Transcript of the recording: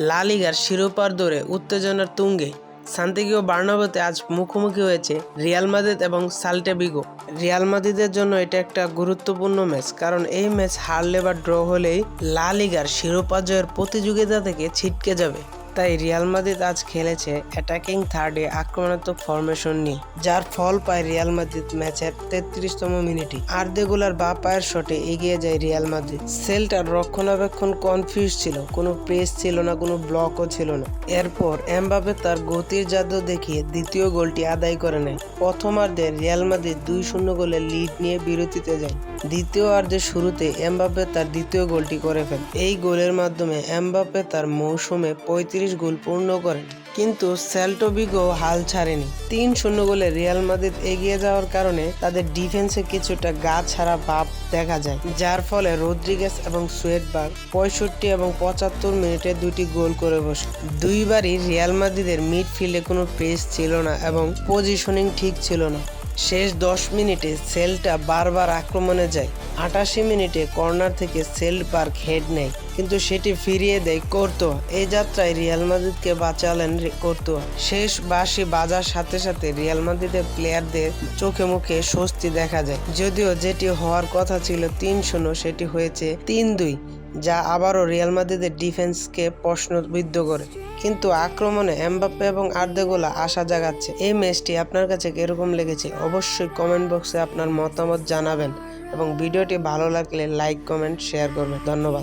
লা লিগার শিরোপার দৌড়ে উত্তেজনার তুঙ্গে সান্তিগিও বার্নাবতে আজ মুখোমুখি হয়েছে রিয়াল মাদিদ এবং সাল্টে বিগো রিয়াল মাদিদের জন্য এটা একটা গুরুত্বপূর্ণ ম্যাচ, কারণ এই ম্যাচ হারলে বা ড্র হলেই লা লিগার শিরোপা জয়ের প্রতিযোগিতা থেকে ছিটকে যাবে। তাই রিয়াল মাদ্রিদ আজ খেলেছে অ্যাটাকিং থার্ডে আক্রমণাত্মক ফরমেশন নিয়ে, যার ফল পায় রিয়াল মাদ্রিদ ম্যাচের তেত্রিশতম মিনিটে। আর্দেগুলার বা পায়ের শটে এগিয়ে যায় রিয়াল মাদ্রিদ। সেলটার রক্ষণাবেক্ষণ কনফিউজ ছিল, কোনো প্রেস ছিল না, কোনো ব্লকও ছিল না। এরপর এমবাবে তার গতির জাদু দেখিয়ে দ্বিতীয় গোলটি আদায় করে নেয়। প্রথমার্ধে রিয়াল মাদ্রিদ দুই শূন্য গোলে লিড নিয়ে বিরতিতে যায়। দ্বিতীয় অর্ধের শুরুতে এমবাপ্পে তার দ্বিতীয় গোলটি করে ফেলে, এই গোলের মাধ্যমে এমবাপ্পে তার মৌসুমে পঁয়ত্রিশ গোল পূর্ণ করেন। কিন্তু সেল্টো বিগো হাল ছাড়েনি। তিন শূন্য গোলে রিয়াল মাদ্রিদ এগিয়ে যাওয়ার কারণে তাদের ডিফেন্সে কিছুটা গা ছাড়া ভাব দেখা যায়, যার ফলে রদ্রিগেস এবং সুয়েটবার্গ পঁয়ষট্টি এবং পঁচাত্তর মিনিটে দুটি গোল করে বসে। দুইবারই রিয়াল মাদ্রিদের মিডফিল্ডে কোনো প্রেস ছিল না এবং পজিশনিং ঠিক ছিল না। শেষ দশ মিনিটে সেলটা বারবার আক্রমণে যায়। আটাশি মিনিটে কর্নার থেকে সেল পার্ক হেড নেয়। কিন্তু সেটি ফিরিয়ে দেয় করতো এই যাত্রায় রিয়াল মাদ্রিদকে বাঁচালেন কোর্তোয়া। শেষ বাঁশি বাজার সাথে সাথে রিয়াল মাদ্রিদের প্লেয়ারদের চোখে মুখে স্বস্তি দেখা যায়। যদিও যেটি হওয়ার কথা ছিল তিন শূন্য, সেটি হয়েছে তিন দুই। যা আবারও রিয়াল মাদ্রিদের ডিফেন্সকে প্রশ্নবিদ্ধ করে। কিন্তু আক্রমণে এমবাপ্পে এবং আর্দেগোলা আশা জাগাচ্ছে। এই ম্যাচটি আপনার কাছে কীরকম লেগেছে অবশ্যই কমেন্ট বক্সে আপনার মতামত জানাবেন এবং ভিডিওটি ভালো লাগলে লাইক, কমেন্ট, শেয়ার করবেন। ধন্যবাদ।